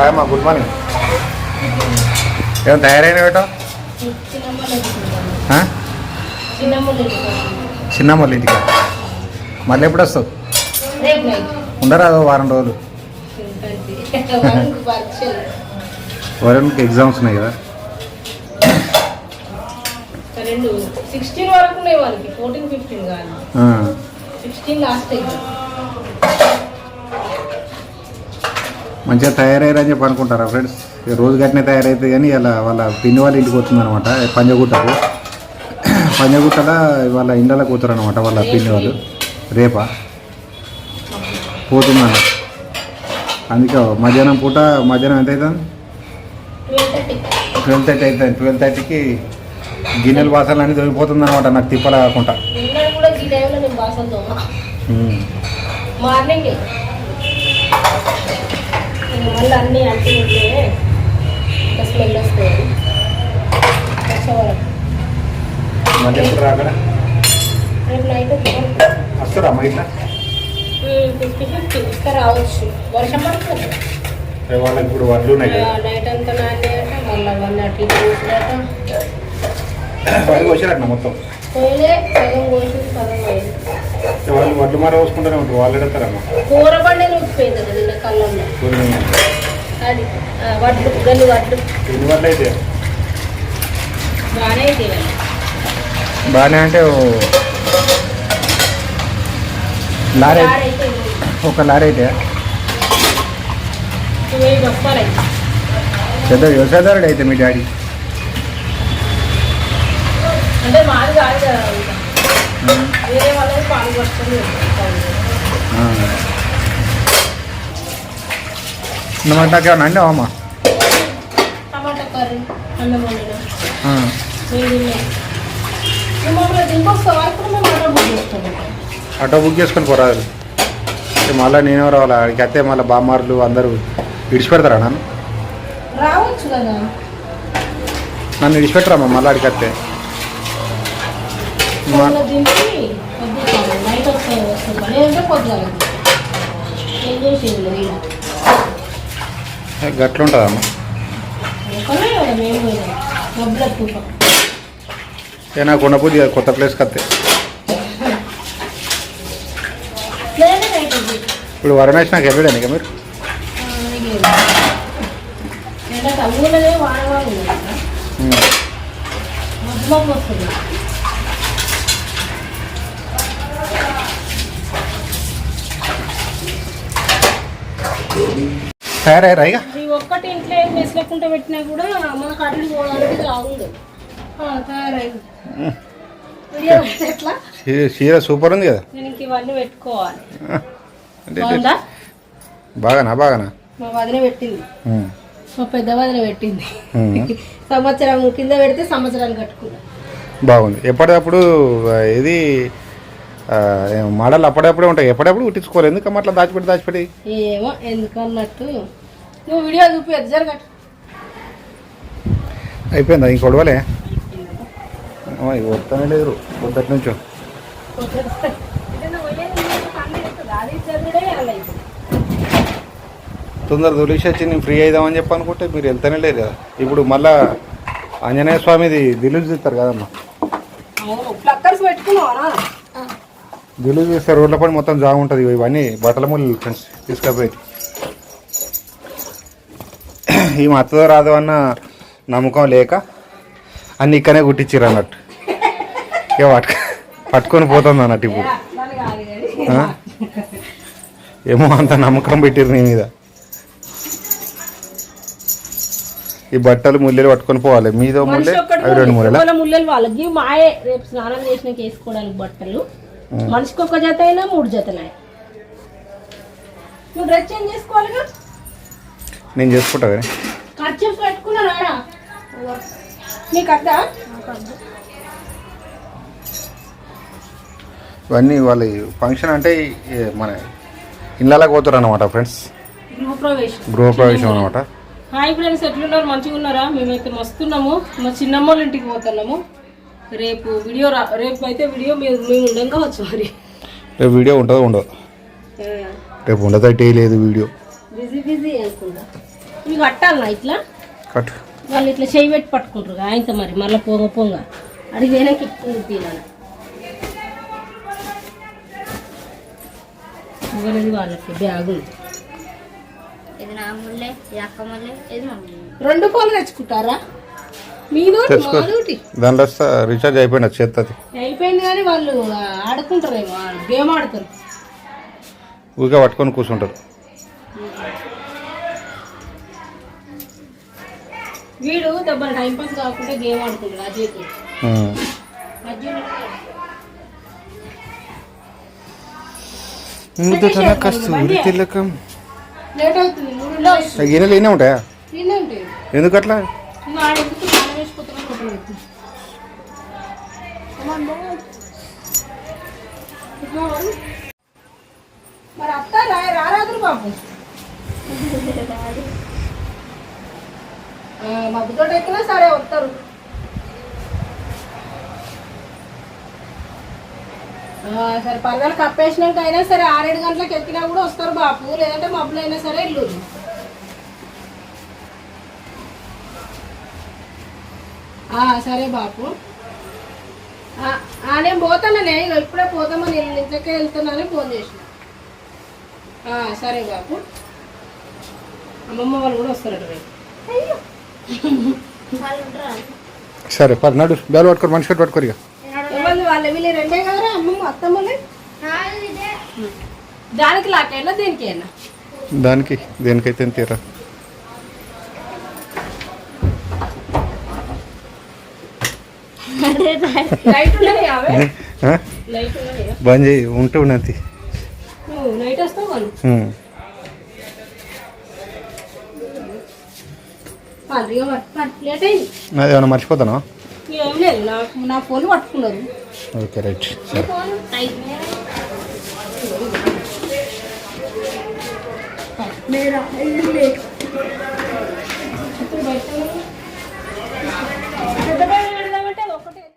Hi మా good morning ఏమో తయారైన బేటా చిన్న వాళ్ళ ఇంటికి? మళ్ళీ ఎప్పుడు వస్తావు? ఉండరా వారం రోజులు? వరంకి ఎగ్జామ్స్ ఉన్నాయి కదా? సిక్స్టీన్ వరకు ఉన్నాయి వాళ్ళకి ఫోర్టీన్ ఫిఫ్టీన్ ఆ, సిక్స్టీన్ లాస్ట్ ఎగ్జామ్ మంచిగా తయారయ్యారని చెప్పి అనుకుంటారా ఫ్రెండ్స్ రోజు గట్టినే తయారైతే కానీ ఇలా వాళ్ళ పిన్ని వాళ్ళ ఇంటికి వస్తుంది అనమాట పంజగుట్టకు. పంజగుట్టలో వాళ్ళ ఇండ్లలో కూతురు అనమాట వాళ్ళ పిన్ని వాళ్ళు. రేపా? పోతుందన్న అందుకే మధ్యాహ్నం పూట మధ్యాహ్నం ఎంత అవుతుంది? ట్వెల్వ్ థర్టీ అవుతుంది. ట్వెల్వ్ థర్టీకి గిన్నెలు బాసలు అన్నీ దొరికిపోతుంది అనమాట నాకు తిప్పలా కాకుండా నిన్నటి కూడా ఈ టైంలో నేను బాసలు తోమ. ఉమ్. మార్నింగ్ మళ్ళీ అన్నీ అంటి ఉంటే ఇంకా స్మెల్ వస్తాయి వచ్చే వరకు మళ్ళీ ఎప్పుడు రాకడ రేపు నైట్ వస్తారా అమ్మ ఇట్లా ఫిఫ్టీ ఫిఫ్టీ ఇస్తే రావచ్చు. వర్షం పడుతుంది. వాళ్ళకి ఇప్పుడు వడ్లు నైట్ అంతా నాటేట మళ్ళీ అవన్నీ అటు ఇటు చూసినాక వాళ్ళు వచ్చారట మొత్తం. వాళ్ళు వడ్లు మార పోసుకుంటూనే ఉంటారు వాళ్ళు ఎడతారమ్మా కూర బండి ఉప్పిపోయింది కదా నిన్న కళ్ళల్లో. అది ఆ, వడ్లు గల్లి వడ్లు. ఎన్ని వడ్లు అయితే? బాగానే అయితే బాగానే అంటే ఓ లారీ అయితే ఒక లారీ అయితే. పెద్ద వ్యవసాయదారుడు అయితే మీ డాడీ. అంటే మాది కాదు కదా. వేరే వాళ్ళకి పాలు పట్టుకొని అండి అమ్మ టమాటా కర్రీ అన్నం ఆటో బుక్ చేసుకొని పోరాదు మళ్ళీ నేనే రావాలి? అక్కడికి అయితే మళ్ళీ బామ్మార్లు అందరూ విడిచిపెడతారా నన్ను? రావచ్చు కదా. నన్ను విడిచిపెట్టరామ్మా మళ్ళీ అడిగి వస్తే మా- మమ్మల్ని దింపి వద్దు నైట్ వస్తాయి వస్తుంది లేదంటే ఏం చేసేది ఇలా గట్లుంటుందమ్మా కొత్త ప్లేస్కి వస్తే. వద్దు ఇప్పుడు వరణేష్ నాకు వెళ్ళాడు ఇక మీరు? ఎండ ఈ ఒక్కటి ఇంట్లో ఏం పెట్టినా కూడా పోవడానికి రాగుండు తయారైంది ఎట్లా? చీర సూపర్ ఉంది కదా. నేను ఇంక ఇవన్నీ పెట్టుకోవాలి. అంటే బాగుందా? బాగానా బాగానా? మా వదిన పెట్టింది. మా పెద్ద వదిన పెట్టింది. సంవత్సరం కింద పెడితే సంవత్సరాన్ని కట్టుకున్నా. బాగుంది. ఎప్పటికప్పుడు ఇది మోడల్ అప్పుడప్పుడే ఉంటాయి. ఎప్పుడప్పుడు కుట్టించుకోవాలి? ఎందుకు అట్లా దాచిపెట్టి దాచిపెట్టి? ఏమో ఎందుకన్నట్టు. నువ్వు వీడియో చూపి జరగట్టు. అయిపోయిందా? ఇంక కొడవలే వస్తానే లేరు పొద్దుటి నుంచో. తొందర తొలిసి వచ్చి నేను ఫ్రీ అయిదామని చెప్పి అనుకుంటే మీరు వెళ్తానే లేరు కదా. ఇప్పుడు మళ్ళా ఆంజనేయ స్వామిది దిలుసు తీస్తారు కదమ్మా. దిలుసు తీస్తారు రోడ్ల పని మొత్తం జాగా ఉంటుంది ఇవన్నీ బట్టల ముళ్ళు ఫ్రెండ్స్ తీసుకపోయి. ఈ మత్తదో రాదు అన్న నమ్మకం లేక అన్ని ఇక్కడనే కుట్టించారు అన్నట్టు. ఇక పట్టుకు పట్టుకొని పోతుంది అన్నట్టు ఇప్పుడు? ఏమో అంత నమ్మకం పెట్టిరు నీ మీద. ఈ బట్టలు ముల్లెలు పట్టుకొని పోవాలి. మీదో ముల్లె అవి రెండు ముల్లెలా? వాళ్ళకి మాయే. రేపు స్నానం చేసినాక వేసుకోవడానికి బట్టలు. మనిషికి ఒక జత అయినా మూడు జతలు. నువ్వు డ్రెస్ చేంజ్ చేసుకోవాలిగా? నేను చేసుకుంటా కానీ ఖర్చు పెట్టుకున్నారా నీకు అద్దా? ఇవన్నీ వాళ్ళ ఫంక్షన్ అంటే మన ఇళ్ళకి పోతారు అనమాట ఫ్రెండ్స్. గృహప్రవేశం అనమాట హాయ్ ఫ్రెండ్స్ ఎట్లున్నారు? మంచిగా ఉన్నారా మేమైతే మస్తున్నాము. మా చిన్నమ్మ ఇంటికి పోతున్నాము. రేపు వీడియో రా రేపు అయితే వీడియో మీరు మేము ఉండంగా వచ్చు మరి. రేపు వీడియో ఉంటుందో ఉండదు? రేపు ఉండదు అంటే లేదు వీడియో. బిజీ బిజీ అనుకుంటా ఇవి కట్టాలనా ఇట్లా? కట్ వాళ్ళు ఇట్లా చేయి పెట్టి పట్టుకుంటారు ఆయనతో మరి మళ్ళీ పొంగ పొంగ. అడిగి వెనక్కి ఇస్తుంది తీయాలి ఇవ్వలేదు వాళ్ళకి బ్యాగు ఇది నా ముల్లే ఇది అక్క ముల్లే ఇది రెండు కోళ్ళు తెచ్చుకుంటారా? తెచ్చుకో. వస్తే రీఛార్జ్ అయిపోయినా చేస్తుంది అయిపోయింది కానీ వాళ్ళు ఆడుకుంటారేమో గేమ్ ఆడుతారు. ఊరికే పట్టుకొని కూర్చుంటారు. వీడు దెబ్బ టైం పాస్ కాకుండా గేమ్ ఆడుకుంటాడు అజయ్కి. అజయ్ ముద్దుతన కస్తూరి తిలకం. లేట్ అవుతుంది ఉంటాయా? తినే ఉంటాయి ఎందుకు అట్లా ఇంకా ఆడెందుకు నాన్న వేసిపోతున్నా కొట్టలు పెట్టి మరి అత్త రా- రారాదురు బాబు మబ్బుతో ఎక్కినా సరే వస్తారు సరే పరదాలు కప్పేసినాక అయినా సరే ఆరేడు గంటలకు ఎక్కినా కూడా వస్తారు బాపు లేదంటే మబ్బులు అయినా సరే ఇల్లు సరే బాపు. నేను పోతాననే ఇక ఇప్పుడే పోతామని ఇంట్లోకే వెళ్తున్నానని ఫోన్ చేసిన. ఆ, సరే బాపు. అమ్మమ్మ వాళ్ళు కూడా వస్తారట రేపు. సరే పది నడు. బేలు పట్టుకోరు మనిషి కట్టి పట్టుకోరు ఇక ఎవరు వాళ్ళు వీళ్ళు రెండే కదరా అమ్మమ్మ అత్తమ్మలే? దానికి లాకైనా దేనికైనా? దానికి దేనికైతే తీరా లైట్ ఉన్నది అవే ఆ? లైట్ ఉన్నది బంద్ చేయి ఉంటే ఉన్నది. నువ్వు నైట్ వస్తావు వాళ్ళు? ఉమ్. వాళ్ళు ఇక మరి- మరి లేట్ అయింది. అది ఏమైనా మర్చిపోతానా? నా ఫోన్ పట్టుకున్నారు. Okay right.